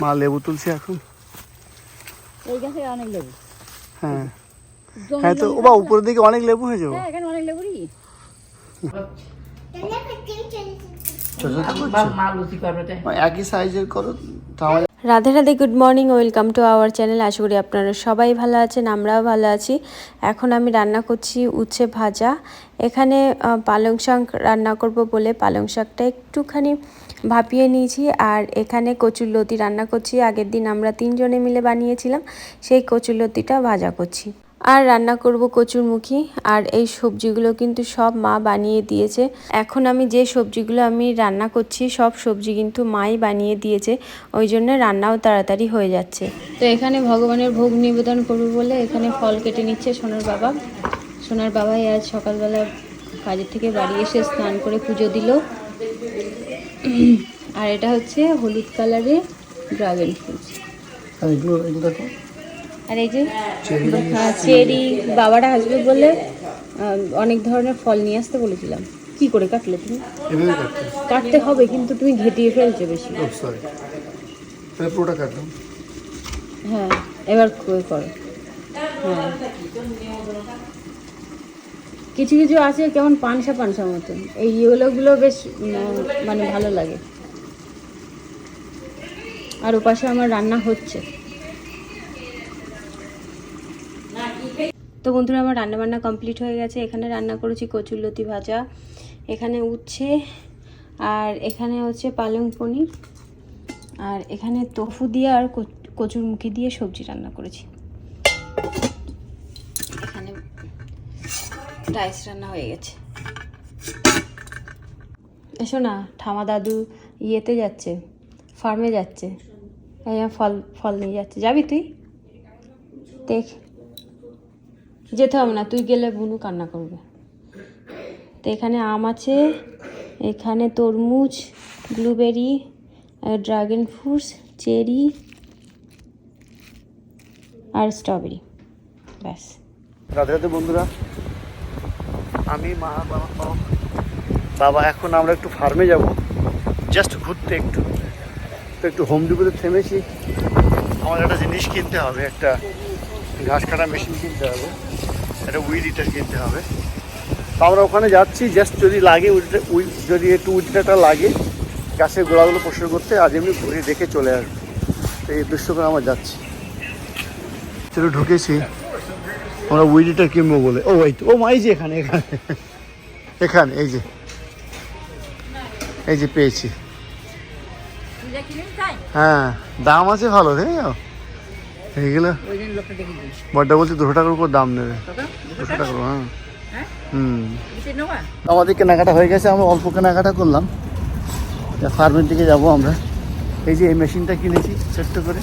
মা লেবু তুলছে এখন। এই গাছে অনেক লেবু। হ্যাঁ। হ্যাঁ তো ও বা উপরের দিকে অনেক লেবু হয়ে যাব হ্যাঁ এখানে অনেক লেবুরই? একই সাইজের করো তাহলে Radhe Radhe good morning welcome to our channel আশা করি আপনারা সবাই ভালো আছেন আমরাও ভালো আছি। এখন আমি রান্না করছি উচ্ছে ভাজা। এখানে পালং শাক রান্না করব বলে পালং শাকটা একটুখানি ভাপিয়ে নিয়েছি আর এখানে কচুরলতি রান্না করছি। আগের দিন আমরা তিনজনে মিলে বানিয়েছিলাম, সেই কচুরলতিটা ভাজা করছি। আর রান্না করব কচুরমুখী আর এই সবজিগুলো কিন্তু সব মা বানিয়ে দিয়েছে। এখন আমি যে সবজিগুলো আমি রান্না করছি, সব সবজি কিন্তু মাই বানিয়ে দিয়েছে, ওই জন্য রান্নাও তাড়াতাড়ি হয়ে যাচ্ছে। তো এখানে ভগবানের ভোগ নিবেদন করব বলে এখানে ফল কেটে নিচ্ছে সোনার বাবা। সোনার বাবাই আজ সকালবেলা কাজের থেকে বাড়ি এসে স্নান করে পুজো দিল। আর এটা হচ্ছে হলুদ কালারের ড্রাগন ফ্রুট। আর এই যে হ্যাঁ, চেরি বাবারা আসবে বলে অনেক ধরনের ফল নিয়ে আসতে বলেছিলাম। কি করে কাটলে তুমি? কাটতে হবে কিন্তু তুমি ঘেটিয়ে ফেলছো বেশি। কাটলাম হ্যাঁ এবার করো। হ্যাঁ। কিছু কিছু আছে কেমন পানসা পানসা মতন। এই ইয়েলোগুলো বেশ মানে ভালো লাগে। আর ওপাশে আমার রান্না হচ্ছে। তো বন্ধুরা, আমার রান্না বান্না কমপ্লিট হয়ে গেছে। এখানে রান্না করেছি কচুরলতি ভাজা। এখানে উচ্ছে, আর এখানে হচ্ছে পালং পনির। আর এখানে তোফু দিয়ে আর কচ- কচুরমুখী দিয়ে সবজি রান্না করেছি। রাইস রান্না হয়ে গেছে। এসো না ঠামা দাদু ইয়েতে যাচ্ছে ফার্মে যাচ্ছে। এই ফল ফল নিয়ে যাচ্ছে। যাবি তুই? দেখ। যেতে হবে না তুই গেলে বুনু কান্না করবে। তো এখানে আম আছে এখানে তরমুজ ব্লুবেরি ড্রাগন ফ্রুটস চেরি আর স্ট্রবেরি ব্যাস। রাধে রাধে বন্ধুরা। আমি, মা, বাবা এখন আমরা একটু ফার্মে যাব। জাস্ট ঘুরতে একটু। তো একটু হোম ডিপোতে থেমেছি। আমার একটা জিনিস কিনতে হবে, একটা ঘাস কাটা মেশিন কিনতে হবে, একটা উইড ইটার কিনতে হবে। তো আমরা ওখানে যাচ্ছি জাস্ট যদি লাগে উইড যদি একটু উইডটা লাগে, গাছের গোড়াগুলো পরিষ্কার করতে, আজ এমনি ঘুরে দেখে চলে আসব। তো এই উদ্দেশ্য করে আমরা যাচ্ছি। চলো ঢুকেছি। আমরা উইডিটা কিনবো বলে। ও এই তো। ও মা এই যে এখানে এখানে। এখানে এই যে। এই যে পেয়েছি। হ্যাঁ দাম আছে ভালো তাই না এইগুলো? বড্ডা বলছি দুশো টাকার উপর দাম নেবে। দুশো টাকার হ্যাঁ। হ্যাঁ? হুম। আমাদের কেনাকাটা হয়ে গেছে আমরা অল্প কেনাকাটা করলাম। ফার্মের দিকে যাব আমরা। এই যে এই মেশিনটা কিনেছি ছোট্ট করে।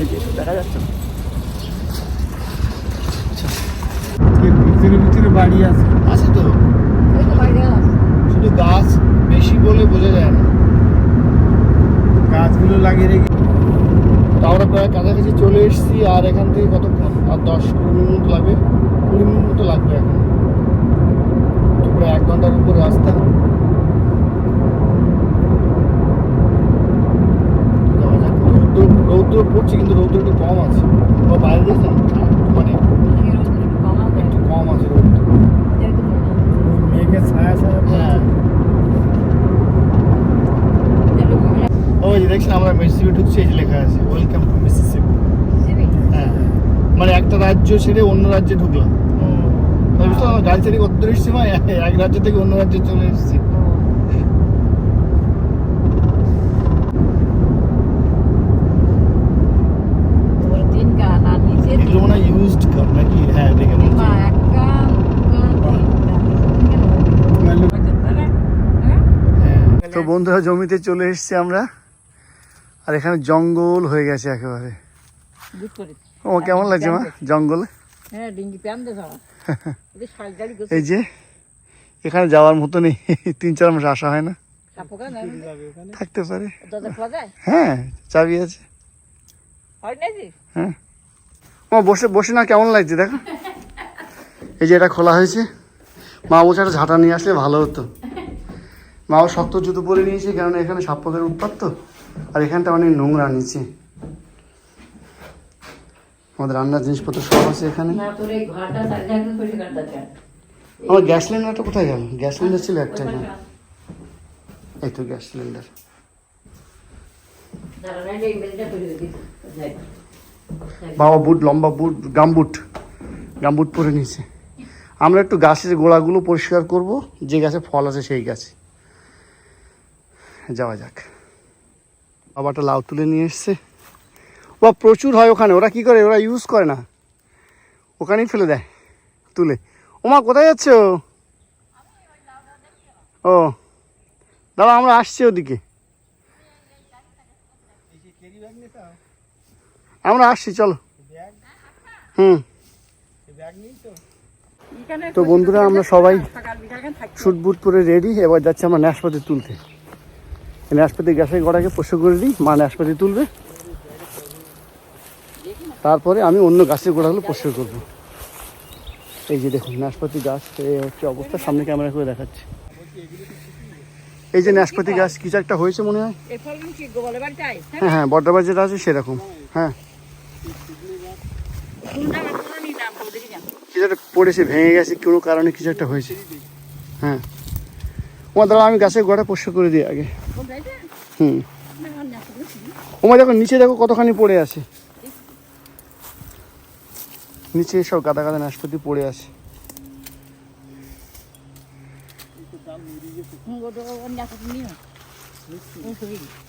এই যে দেখা যাচ্ছে বাড়ি আছে। আছে তো। শুধু গাছ বেশি বলে বোঝা যায় না। গাছগুলো লাগিয়ে রেখে তো আমরা প্রায় কাছাকাছি চলে এসেছি আর এখান থেকে কতক্ষণ? আর দশ কুড়ি মিনিট লাগবে। কুড়ি মিনিট মতো লাগবে এখন। তো প্রায় এক ঘণ্টার উপর রাস্তা। রৌদ্র রৌদ্র পড়ছে কিন্তু রৌদ্র একটু কম আছে। ও বাইরে দেখলাম মানে একটু কম আছে রৌদ্র। ওই যে দেখছেন আমরা মিসিসিপি ঢুকছি এই যে লেখা আছে ওয়েলকাম টু মিসিসিপি হ্যাঁ। মানে একটা রাজ্য ছেড়ে অন্য রাজ্যে ঢুকলাম। বুঝলাম আমার গাড়ি ছেড়ে কত দূর এসেছি এক রাজ্য থেকে অন্য রাজ্যে চলে এসেছি তিন গান আর নিচে এগুলো মনে হয় ইউজড কার নাকি হ্যাঁ দেখে মনে মা হচ্ছে। এক গান হ্যাঁ। তো বন্ধুরা জমিতে চলে এসেছি আমরা। আর এখানে জঙ্গল হয়ে গেছে একেবারে। ও কেমন লাগছে মা? জঙ্গলে? হ্যাঁ এই যে এখানে যাওয়ার মতো নেই তিন চার মাস আসা হয় না। থাকতে পারে। দাদা খাওয়া যায়? হ্যাঁ চাবি আছে। হয় নাকি হ্যাঁ। ও বসে বসে না কেমন লাগছে দেখো। এই যে এটা খোলা হয়েছে। মা বলছে একটা ঝাঁটা নিয়ে আসলে ভালো হতো। মাও শক্ত জুতো পরে নিয়েছে কারণ এখানে সাপ পোকার উৎপাত তো। আর এখানটা অনেক নোংরা নিচে। আমাদের রান্নার জিনিসপত্র সব আছে এখানে। আমার গ্যাস সিলিন্ডারটা কোথায় গেল? গ্যাস সিলিন্ডার ছিল একটা এখানে। এই তো গ্যাস সিলিন্ডার। বাবা বুট লম্বা বুট গামবুট। গামবুট পরে নিয়েছে। আমরা একটু গাছের গোড়াগুলো পরিষ্কার করব। যে গাছে ফল আছে সেই গাছে। যাওয়া যাক। বাবাটা লাউ তুলে নিয়ে এসছে। ও প্রচুর হয় ওখানে ওরা কি করে? ওরা ইউজ করে না। ওখানেই ফেলে দেয় তুলে। ওমা কোথায় যাচ্ছ? ও দাদা আমরা আসছি ওদিকে। আমরা আসছি চলো। হুম। তো বন্ধুরা আমরা সবাই সকাল বিকাল থাকি শুট বুট পরে রেডি এবার যাচ্ছি আমরা নাশপাতি তুলতে। নাশপাতি গ্যাসের গড়াকে পোষ্য করে দিই মা নাশপাতি তুলবে। তারপরে আমি অন্য গাছের গোড়াগুলো পোষ্য করব। এই যে দেখুন নাশপাতি গাছ এই হচ্ছে অবস্থা সামনে ক্যামেরা করে দেখাচ্ছি। এই যে নাশপাতি গাছ কিছু একটা হয়েছে মনে হয়? বাড়িটাই হ্যাঁ? হ্যাঁ বর্দাবার যেটা আছে সেরকম হ্যাঁ। কিছু একটা পড়েছে ভেঙে গেছে কোনো কারণে কিছু একটা হয়েছে হ্যাঁ। ওমা দাঁড়া আমি গাছের গোড়া পোষ্য করে দিই আগে। হুম। ওমা, দেখো, নিচে দেখো কতখানি পড়ে আছে। নিচে সব গাদা গাদা নাশপাতি পড়ে আছে।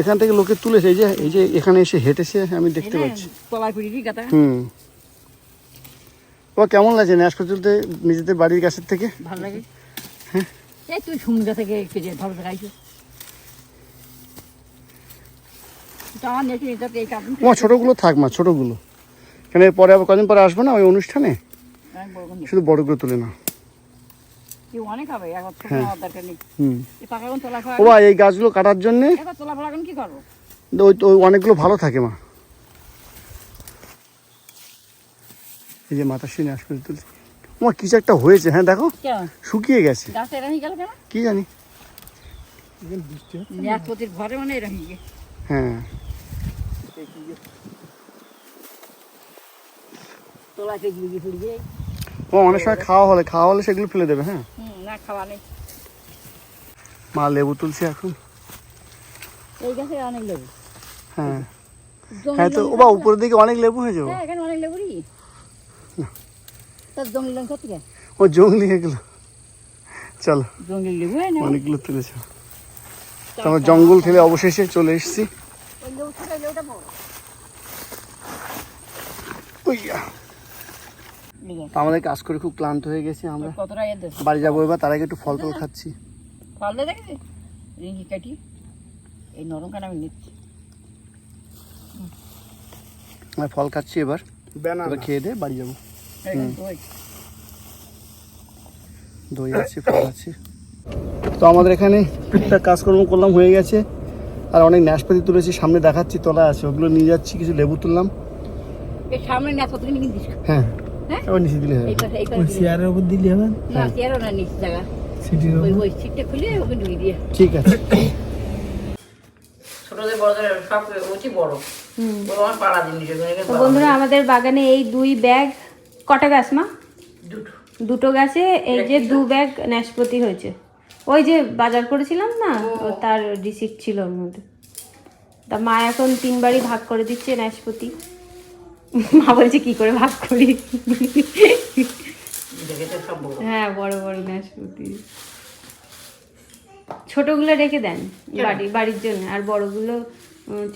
এখান থেকে লোকে তুলেছে এই যে এই যে এখানে এসে হেঁটেছে, আমি দেখতে পাচ্ছি। হুম। ও কেমন লাগছে নাশপাতি তুলতে নিজেদের বাড়ির গাছের থেকে? ভালো লাগে। এই তুই সমুদ্র থেকে ধরে দেখাইছো ছোটোগুলো থাক মা ছোটোগুলো। কেন পরে আবার কদিন পরে আসবে না ওই অনুষ্ঠানে? কোন শুধু বড়গুলো তুলে না হ্যাঁ। ও এই গাছগুলো কাটার জন্যে ওই ওই অনেকগুলো ভালো থাকে মা। এই যে মাথা শুনে আসবে তুলছি। তোমার কিছু একটা হয়েছে হ্যাঁ দেখো শুকিয়ে গেছে। গাছে এরকম গেল কেন? কি জানি। মানে হ্যাঁ। ও অনেক সময় খাওয়া হলে খাওয়া হলে সেগুলো ফেলে দেবে হ্যাঁ? না খাওয়া নেই। মা লেবু তুলছে এখন। এই গাছে অনেক লেবু। হ্যাঁ। হ্যাঁ তো ও বা উপরের দিকে অনেক লেবু হয়ে যাব হ্যাঁ এখানে অনেক লেবুরি তার জঙ্গলি লঙ্কা থেকে ও জঙ্গলি হয়ে গেলো। চলো জঙ্গলি লেবু হয় অনেকগুলো তুলেছ। তারপর জঙ্গল থেকে অবশেষে চলে এসেছি। আমাদের কাজ করে খুব ক্লান্ত হয়ে গেছি আমরা। কতটা বাড়ি যাব এবার তার আগে একটু ফল টল খাচ্ছি। ফল দেখেছি রিঙ্গি কাটি। এই নরম কাটা আমি নিচ্ছি? আর ফল খাচ্ছি এবার। এবার খেয়ে দিয়ে বাড়ি যাব। দই। দই আছে ফল আছে। তো আমাদের এখানে টুকটাক কাজকর্ম করলাম হয়ে গেছে। আর অনেক নাশপাতি তুলেছি সামনে দেখাচ্ছি তলা আছে। ওগুলো নিয়ে যাচ্ছি কিছু লেবু তুললাম। সামনে ন্যাসপতি কিনে কিনতিস হ্যাঁ। হ্যাঁ? নিচে দিলে হবে। চেয়ারের উপর হবে? না চেয়ারও না নিচ জায়গা। ওই সিটটা খুলে ওকে ঢুকে দিয়ে। ঠিক আছে। বন্ধুরা আমাদের বাগানে এই দুই ব্যাগ কটা গাছ মা? দুটো। দুটো গাছে এই যে দু ব্যাগ নাশপাতি হয়েছে। ওই যে বাজার করেছিলাম না তার রিসিপ্ট ছিল ওর মধ্যে। তা মা এখন তিনবারই ভাগ করে দিচ্ছে নাশপাতি মা বলছে কি করে ভাগ করি? হ্যাঁ বড় বড় নাশপাতি ছোটগুলো রেখে দেন বাড়ি বাড়ির জন্য আর বড়গুলো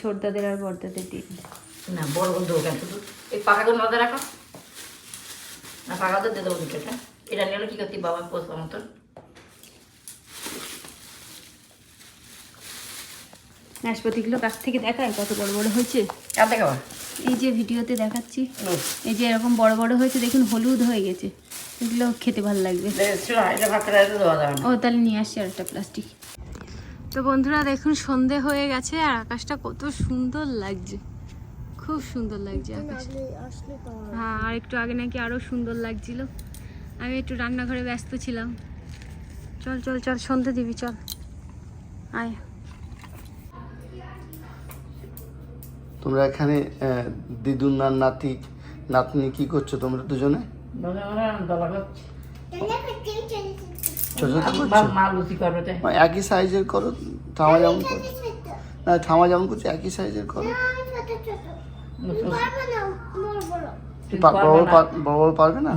ছোটদাদের আর বড়দাদের দিন না বড় বন্ধু কেন শুধু এই মাথায় রাখো। না পাকাদের দিয়ে দেবো দুটোটা এটা নিলে কি করতি বাবা পোষা মতন? নাশপাতিগুলো কাছ থেকে দেখায় কত বড় বড় হয়েছে? এই যে ভিডিওতে দেখাচ্ছি এই যে এরকম বড় বড় হয়েছে দেখুন হলুদ হয়ে গেছে। এগুলো খেতে ভালো লাগবে। ও তাহলে নিয়ে আসছি আর একটা প্লাস্টিক তো বন্ধুরা দেখুন সন্ধে হয়ে গেছে আর আকাশটা কত সুন্দর লাগছে। খুব সুন্দর লাগছে আকাশ হ্যাঁ আর একটু আগে নাকি আরও সুন্দর লাগছিল। আমি একটু রান্নাঘরে ব্যস্ত ছিলাম। চল চল চল সন্ধে দিবি চল। আয়। তোমরা এখানে দিদুন আর নাতি নাতনি কি করছ তোমরা দুজনে? একই সাইজের করো ঠামা যেমন করছ। না ঠামা যেমন করছ একই সাইজের করো। বড় পারবে বড় পারবে না।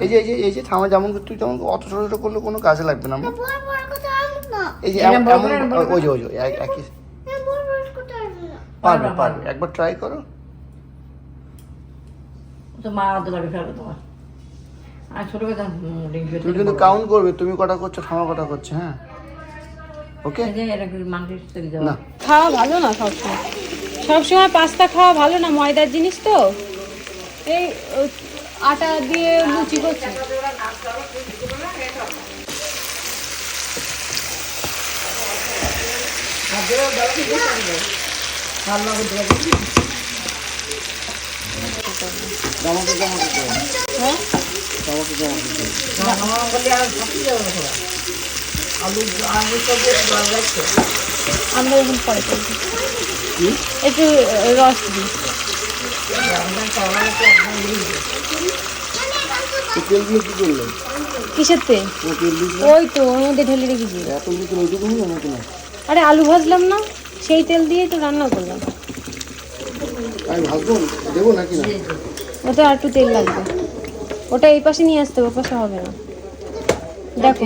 এই যে এই যে এই যে ঠামা যেমন তুই তেমন অত ছোট ছোট করলে কোনো কাজে লাগবে না আমার। এই যে এমন- ওই যে ওই যে এক- একই পারবে পারবে। একবার ট্রাই করো। তুমি কিন্তু কাউন্ট করবে তুমি কটা করছ ঠামা কটা করছ হ্যাঁ। ওকে খাওয়া ভালো না সবসময়? সবসময় পাস্তা খাওয়া ভালো না? ময়দার জিনিস তো। এই আটা দিয়ে লুচি করছি। হ্যাঁ? আমরা এখন পরে একটু রস দিই। কিসের তেল? ওই তো ওর মধ্যে ঢেলে রেখেছি। আরে আলু ভাজলাম না সেই তেল দিয়েই তো রান্না করলাম। আমি ভাববো দেবো নাকি না? ওতে আর একটু তেল লাগবে। ওটা এই পাশে নিয়ে আসতে হবে, পাশে হবে না। দেখো।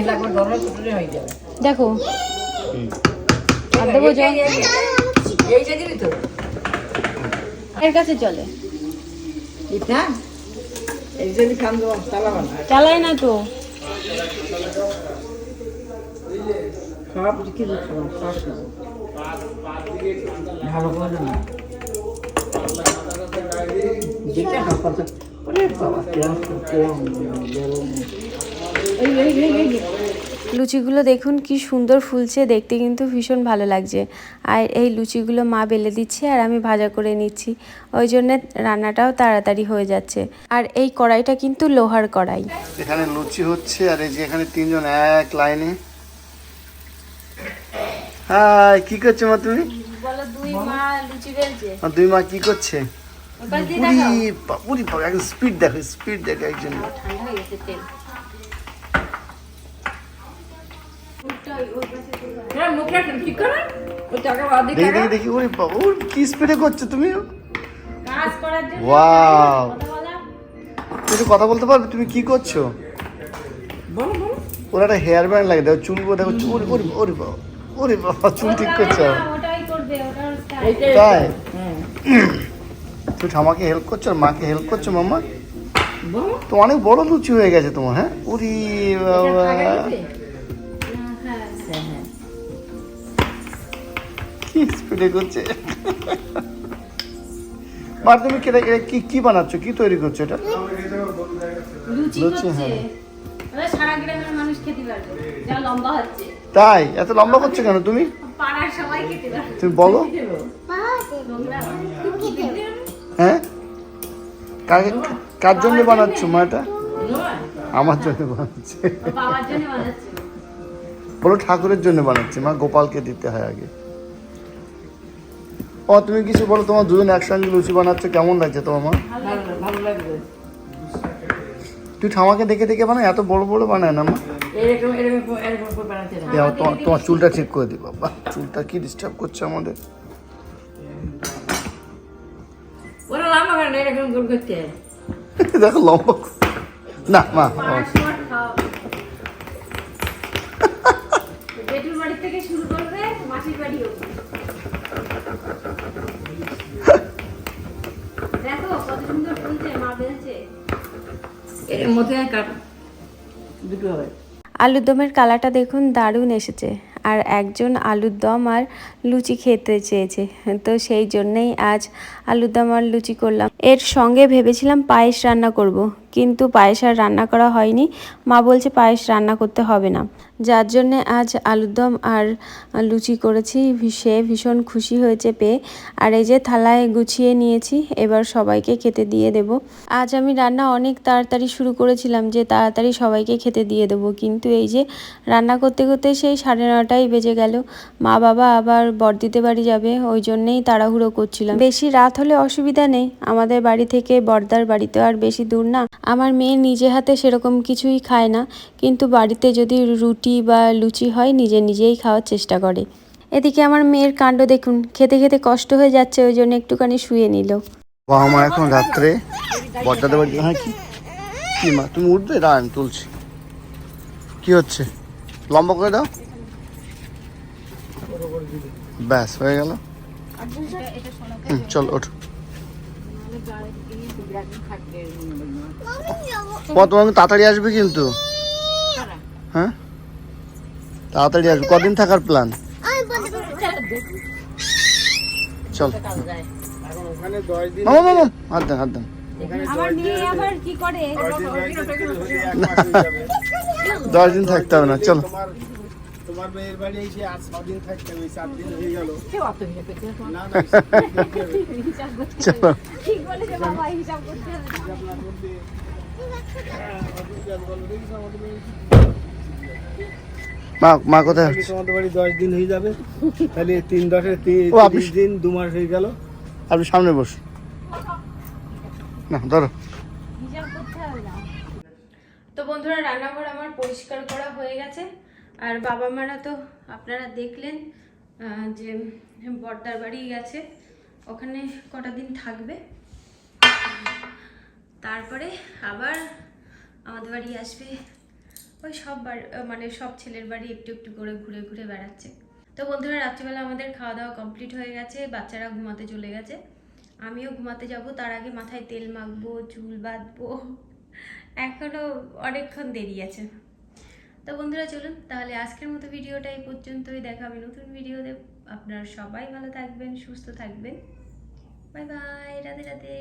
হয়ে দেখো। আর দেবো জল। এইটা দিবি তো। এর কাছে চলে। এটা? এই খান দেবো চালাবা না চালাই না তো। সব কি দিচ্ছ সব কিছু ভালো করে না যেটা হাফাতে ওরে বাবা কেমন কেমন এই এই এই। লুচিগুলো দেখুন কি সুন্দর ফুলছে দেখতে কিন্তু ভীষণ ভালো লাগছে। আর এই লুচিগুলো মা বেলে দিচ্ছে আর আমি ভাজা করে নিচ্ছি। ওই জন্য রান্নাটাও তাড়াতাড়ি হয়ে যাচ্ছে। আর এই কড়াইটা কিন্তু লোহার কড়াই। এখানে লুচি হচ্ছে আর এই যে এখানে তিনজন এক লাইনে। হাই কি করছ মা তুমি? বলো দুই মা লুচি বেলছে। আর দুই মা কি করছে? পুরি পুরি একদম স্পিড দেখো স্পিড দেখো একজন। ঠান্ডা হয়ে গেছে তেল হ্যাঁ মুখটা ঠিক করে ওই টাকা বাদ দিয়ে দেখি দেখি দেখি ওরে বাবা, ওর কি স্পিডে করছ তুমি? ওয়াও কথা তুমি কথা বলতে পারবে? তুমি কি করছ? বলো বলো। ওর একটা হেয়ার ব্যান্ড লাগে দেখো চুলগুলো দেখো ওরে ওরে ওরে বাবা ওরে বাবা চুল ঠিক করছ। ওটাই করবে ওটার স্টাইল এইটাই তাই? হ্যাঁ তুমি ঠামাকে হেল্প করছ আর মাকে হেল্প করছ মাম্মা? বলো। তো অনেক বড় লুচি হয়ে গেছে তোমার হ্যাঁ? উরি বাবা। স্পিডে করছে মা তুমি কেটে কেটে কি কি বানাচ্ছ? কি তৈরি করছ এটা? লুচি হ্যাঁ। সারা গ্রামের মানুষ খেতে পারবে। যা লম্বা হচ্ছে। তাই? এত লম্বা করছ কেন তুমি? পাড়ার সবাই খেতে পারবে। তুমি বলো। হ্যাঁ। কার কার জন্য বানাচ্ছো মা এটা? আমার জন্য বানাচ্ছে। জন্য বানাচ্ছে। বলো ঠাকুরের জন্য বানাচ্ছে। মা গোপালকে দিতে হয় আগে। ও তুমি কিছু বলো তোমার দুজন একসঙ্গে লুচি বানাচ্ছ? কেমন লাগছে তোমার মা? ভালো লাগবে তুই ঠামাকে দেখে দেখে বানায় এত বড় বড় বানায় না মা? তোমার চুলটা ঠিক করে দিই বাবা চুলটা কি ডিস্টার্ব করছে আমাদের? দেখো লম্বা না মা থেকে শুরু করবে মাসির বাড়ি এর মধ্যে দুটো হবে। আলুর দমের কালারটা দেখুন দারুণ এসেছে। আর একজন আলুর দম আর লুচি খেতে চেয়েছে। তো সেই জন্যেই আজ আলুর দম আর লুচি করলাম। এর সঙ্গে ভেবেছিলাম পায়েস রান্না করব। কিন্তু পায়েস আর রান্না করা হয়নি। মা বলছে পায়েস রান্না করতে হবে না। যার জন্যে আজ আলুর দম আর লুচি করেছি। সে ভীষণ খুশি হয়েছে পেয়ে। আর এই যে থালায় গুছিয়ে নিয়েছি, এবার সবাইকে খেতে দিয়ে দেব। আজ আমি রান্না অনেক তাড়াতাড়ি শুরু করেছিলাম যে তাড়াতাড়ি সবাইকে খেতে দিয়ে দেবো। কিন্তু এই যে রান্না করতে করতে সেই সাড়ে নটাই বেজে গেল। মা বাবা আবার বর্দিতে বাড়ি যাবে, ওই জন্যেই তাড়াহুড়ো করছিলাম। বেশি রাত হলে অসুবিধা নেই। আমাদের বাড়ি থেকে বর্দার বাড়িতে আর বেশি দূর না। আমার মেয়ে নিজে হাতে সেরকম কিছুই খায় না, কিন্তু বাড়িতে যদি রুটি বা লুচি হয়, নিজে নিজেই খাওয়ার চেষ্টা করে। এদিকে আমার মেয়ের কাণ্ড দেখুন, খেতে খেতে কষ্ট হয়ে যাচ্ছে, ওই জন্য একটুখানি শুয়ে নিল। বাবা মা এখন রাত্রে বর্দাতে বাড়ি হ্যাঁ কি? কি মা, তুমি উঠবে? দাঁড়া আমি তুলছি। কি হচ্ছে? লম্বা করে দাও। ব্যাস, হয়ে গেল। চল, ওঠ। তাড়াতাড়ি আসবে কিন্তু। হ্যাঁ? তাড়াতাড়ি আসবে। কদিন থাকার প্ল্যান চল। মামা মামা হাত দেন হাত। দশ দিন থাকতে হবে না চলো। তোমার তোমার মেয়ের বাড়ি এসে আজ ছদিন থাকতে হবে চার দিন হয়ে গেল। মা মা কোথায় তোমাদের বাড়ি দশ দিন হয়ে যাবে। তাহলে তিন দশে তিরিশ দিন দু মাস হয়ে গেল। আপনি সামনে বস। না ধরো। তো বন্ধুরা রান্নাঘর আমার পরিষ্কার করা হয়ে গেছে। আর বাবা মারা তো আপনারা দেখলেন যে বর্দার বাড়ি গেছে, ওখানে কটা দিন থাকবে। তারপরে আবার আমাদের বাড়ি আসবে। ওই সব মানে সব ছেলের বাড়ি একটু একটু করে ঘুরে ঘুরে বেড়াচ্ছে। তো বন্ধুরা, রাত্রিবেলা আমাদের খাওয়া দাওয়া কমপ্লিট হয়ে গেছে, বাচ্চারা ঘুমাতে চলে গেছে। আমিও ঘুমাতে যাব, তার আগে মাথায় তেল মাখবো, চুল বাঁধবো। এখনও অনেকক্ষণ দেরি আছে। তো বন্ধুরা, চলুন তাহলে আজকের মতো ভিডিওটা এই পর্যন্তই। দেখাবে নতুন ভিডিওতে। আপনারা সবাই ভালো থাকবেন, সুস্থ থাকবেন। Bye bye, Radhe Radhe.